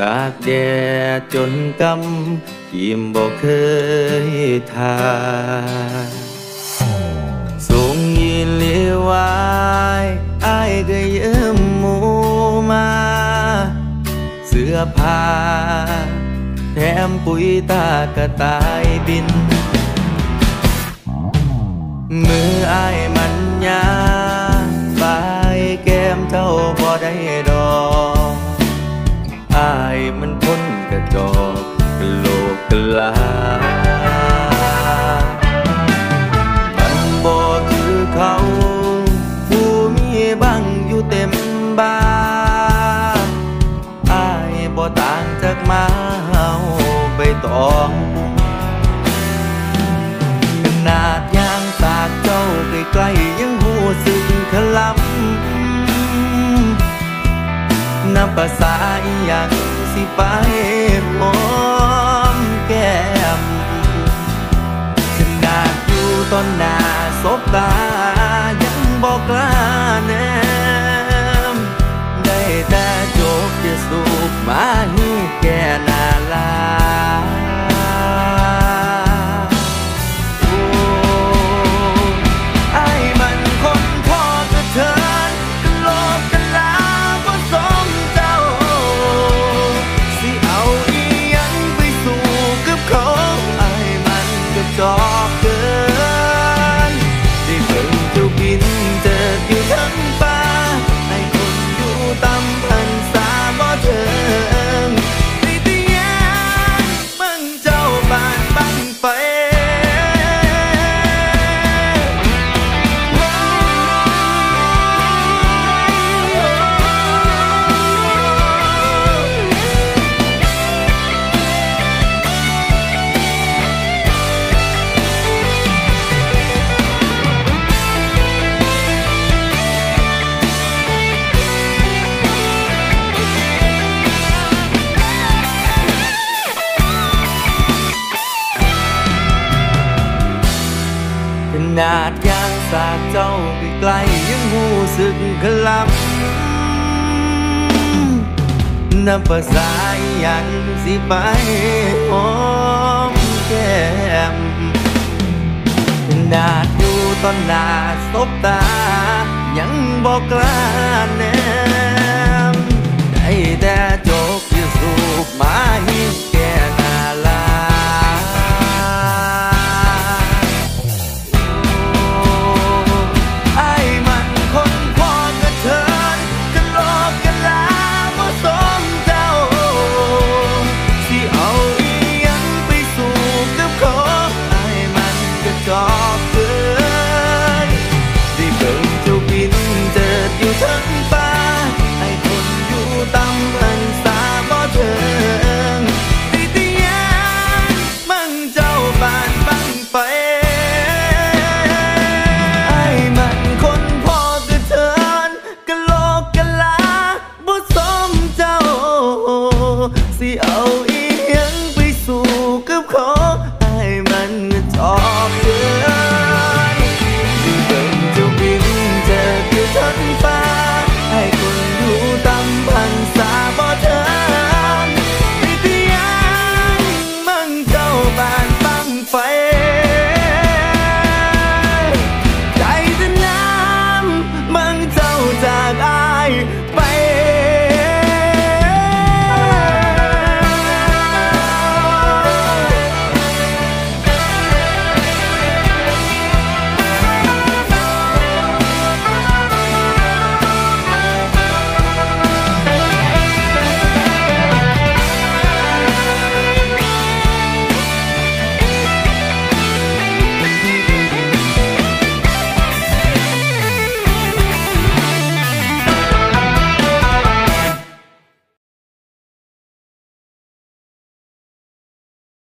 ตากแดดจนกำยิ้มบอกเคยทาส่งยินเลียวายอายก็ยืมหมูมา เสื้อผ้า แถมปุ๋ยตากระต่ายบิน มืออายมันยา ได้ดอกอายมันพ้นกระจอกกโลกกลา มันบ่คือเขา ผู้มีบังอยู่เต็มบ้านอายบ่ต่างจากมาเฮาใบตองขนาดยางสากเจ้าใกล้ ภาษาอีหยังสิไปหอมแก้มขนาดอยู่ต้นหน้าศบตายังบอกกล้า นาดยางสากเจ้าใกลยังหูสึกขลำนับภาษาอหยังสิไปหอมแก้มขนาดอยู่ต้นหน้าศบตา ยังบอกกล้าแนมได้แต่จกอยู่สูบมาห้แก่ห โล